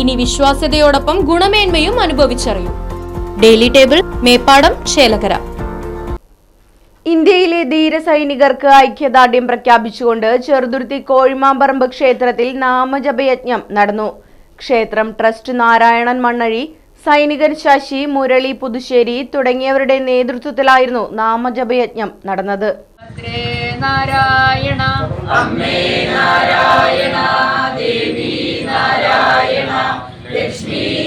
ഇനി വിശ്വാസ്യതയോടൊപ്പം ഗുണമേന്മയും അനുഭവിച്ചറിയൂ. ഡെയിലി ടേബിൾ മേപ്പാടം ചേലകര ഇന്ത്യയിലെ ധീരസൈനികർക്ക് ഐക്യദാർഢ്യം പ്രഖ്യാപിച്ചുകൊണ്ട് ചെറുതുരുത്തി കോഴിമാമ്പറമ്പ് ക്ഷേത്രത്തിൽ നാമജപയജ്ഞം നടന്നു. ക്ഷേത്രം ട്രസ്റ്റ് നാരായണൻ മണ്ണഴി സൈനികർ ശശി മുരളി പുതുശ്ശേരി തുടങ്ങിയവരുടെ നേതൃത്വത്തിലായിരുന്നു നാമജപയജ്ഞം നടന്നത്. ഭദ്രേ നാരായണ അമ്മേ നാരായണ.